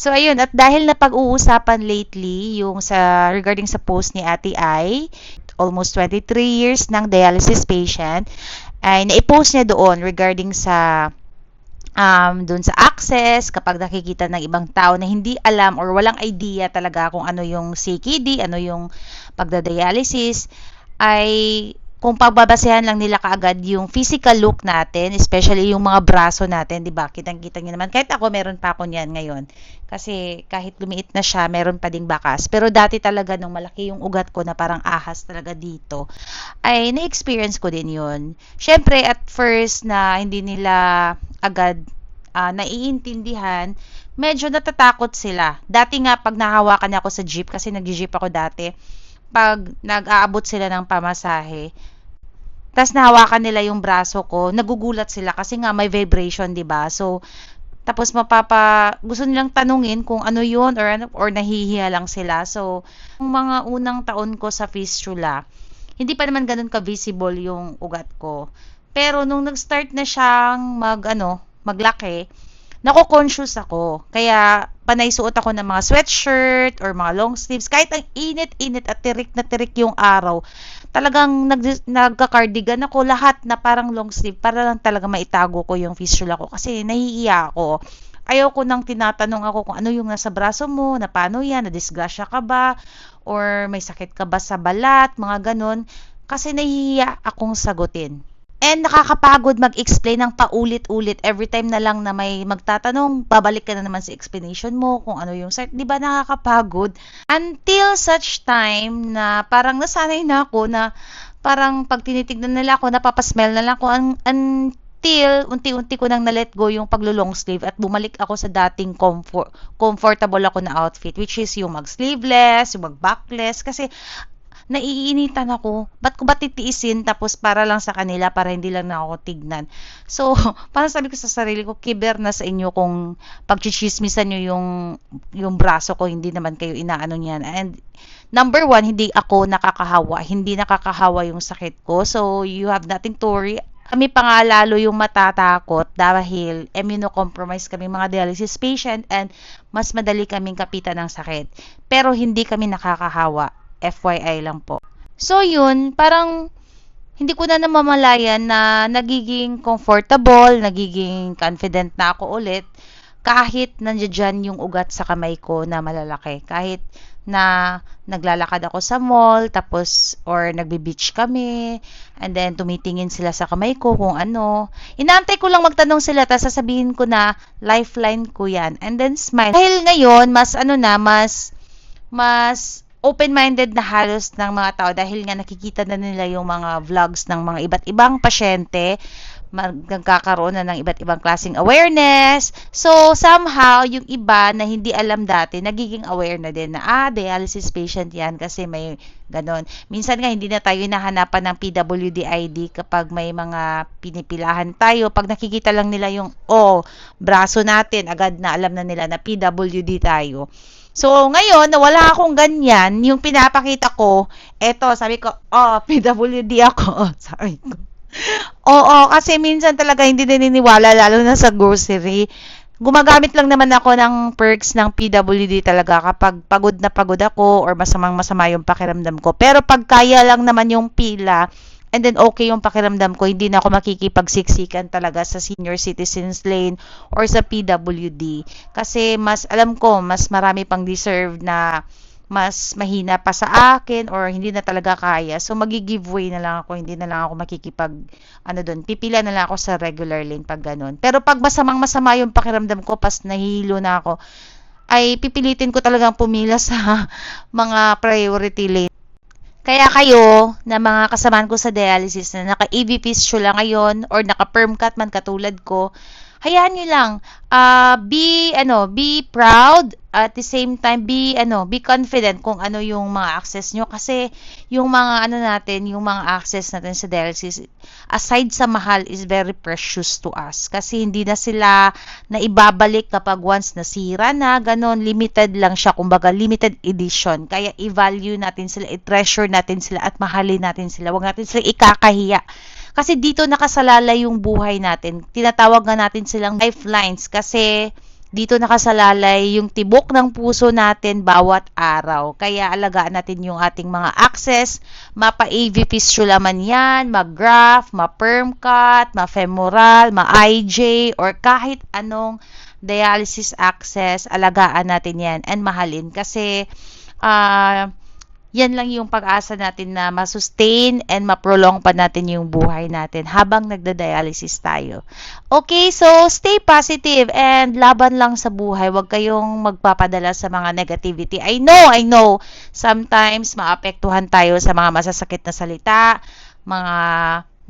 So ayun, at dahil na pag-uusapan lately yung sa regarding sa post ni Ate Ai, almost 23 years ng dialysis patient, ay naipost niya doon regarding sa um, doon sa access, kapag nakikita ng ibang tao na hindi alam or walang idea talaga kung ano yung CKD, ano yung pagdadialysis, ay kung pagbabasehan lang nila kaagad yung physical look natin, especially yung mga braso natin, 'di ba? Kitang-kita niyo naman. Kahit ako meron pa ako niyan ngayon. Kasi kahit lumiit na siya, meron pa ding bakas. Pero dati talaga nung malaki yung ugat ko na parang ahas talaga dito, ay na-experience ko din 'yun. Syempre at first na hindi nila agad uh, naiintindihan, medyo natatakot sila. Dati nga pag nahawakan ako sa jeep kasi nag-jeep ako dati, pag nag-aabot sila ng pamasahe, tas nahawakan nila yung braso ko, nagugulat sila kasi nga may vibration, 'di ba? So tapos mapapa gusto nilang tanungin kung ano 'yun or ano or nahihiya lang sila. So yung mga unang taon ko sa fistula, hindi pa naman ganoon ka visible yung ugat ko. Pero nung nag-start na siyang mag ano, maglaki, nako-conscious ako. Kaya panay suot ako ng mga sweatshirt or mga long sleeves. Kahit ang init-init at tirik na tirik yung araw, talagang nag, nagka-cardigan ako lahat na parang long sleeve para lang talaga maitago ko yung fistula ko kasi nahihiya ako. Ayaw ko nang tinatanong ako kung ano yung nasa braso mo, na paano yan, na disgrasya ka ba, or may sakit ka ba sa balat, mga ganun. Kasi nahihiya akong sagutin. And nakakapagod mag-explain ng paulit-ulit every time na lang na may magtatanong, babalik ka na naman sa explanation mo kung ano yung site. Di ba nakakapagod? Until such time na parang nasanay na ako na parang pag tinitignan nila ako, napapasmell na lang ako un- until unti-unti ko nang na-let go yung paglo-long sleeve at bumalik ako sa dating comfort, comfortable ako na outfit which is yung mag-sleeveless, yung mag-backless kasi naiinitan ako. Ba't ko ba titiisin tapos para lang sa kanila, para hindi lang na ako tignan. So, parang sabi ko sa sarili ko, kiber na sa inyo kung pagchichismisan nyo yung, yung braso ko, hindi naman kayo inaano niyan. And number one, hindi ako nakakahawa. Hindi nakakahawa yung sakit ko. So, you have nothing to worry kami pa nga lalo yung matatakot dahil immunocompromised kami mga dialysis patient and mas madali kaming kapitan ng sakit. Pero hindi kami nakakahawa. FYI lang po. So yun, parang hindi ko na namamalayan na nagiging comfortable, nagiging confident na ako ulit kahit nandiyan yung ugat sa kamay ko na malalaki. Kahit na naglalakad ako sa mall, tapos, or nagbe-beach kami, and then tumitingin sila sa kamay ko kung ano. Inaantay ko lang magtanong sila, tapos sasabihin ko na, lifeline ko yan. And then smile. Dahil ngayon, mas ano na, mas, mas open-minded na halos ng mga tao dahil nga nakikita na nila yung mga vlogs ng mga iba't ibang pasyente magkakaroon na ng iba't ibang klaseng awareness. So, somehow, yung iba na hindi alam dati, nagiging aware na din na, ah, dialysis patient yan kasi may ganon. Minsan nga, hindi na tayo nahanapan ng PWD ID kapag may mga pinipilahan tayo. Pag nakikita lang nila yung, oh, braso natin, agad na alam na nila na PWD tayo. So, ngayon, na wala akong ganyan, yung pinapakita ko, eto, sabi ko, oh, PWD ako. sabi ko. Oo, kasi minsan talaga hindi naniniwala, lalo na sa grocery. Gumagamit lang naman ako ng perks ng PWD talaga kapag pagod na pagod ako or masamang masama yung pakiramdam ko. Pero pag kaya lang naman yung pila, And then okay yung pakiramdam ko, hindi na ako makikipagsiksikan talaga sa senior citizens lane or sa PWD. Kasi mas alam ko, mas marami pang deserve na mas mahina pa sa akin or hindi na talaga kaya. So magi-giveaway na lang ako, hindi na lang ako makikipag ano doon. Pipila na lang ako sa regular lane pag ganun. Pero pag masamang masama yung pakiramdam ko, pas nahihilo na ako, ay pipilitin ko talagang pumila sa mga priority lane kaya kayo, na mga kasamaan ko sa dialysis na naka-EV fistula ngayon or naka-perm cut man katulad ko, hayaan nyo lang, uh, be, ano, be proud, at the same time, be, ano, be confident kung ano yung mga access nyo. Kasi, yung mga, ano natin, yung mga access natin sa dialysis, aside sa mahal, is very precious to us. Kasi, hindi na sila na ibabalik kapag once nasira na, ganon, limited lang siya, kumbaga, limited edition. Kaya, i-value natin sila, i-treasure natin sila, at mahalin natin sila. Huwag natin sila ikakahiya kasi dito nakasalalay yung buhay natin. Tinatawag nga natin silang lifelines kasi dito nakasalalay yung tibok ng puso natin bawat araw. Kaya alagaan natin yung ating mga access, mapa AV fistula man yan, ma-graft, ma-perm cut, ma-femoral, ma-IJ, or kahit anong dialysis access, alagaan natin yan and mahalin kasi ah yan lang yung pag-asa natin na masustain and maprolong pa natin yung buhay natin habang nagda-dialysis tayo. Okay, so stay positive and laban lang sa buhay. Huwag kayong magpapadala sa mga negativity. I know, I know, sometimes maapektuhan tayo sa mga masasakit na salita, mga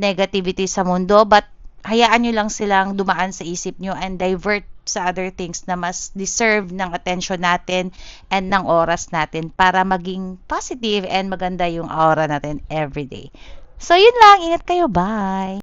negativity sa mundo, but hayaan nyo lang silang dumaan sa isip nyo and divert sa other things na mas deserve ng attention natin and ng oras natin para maging positive and maganda yung aura natin everyday. So, yun lang. Ingat kayo. Bye!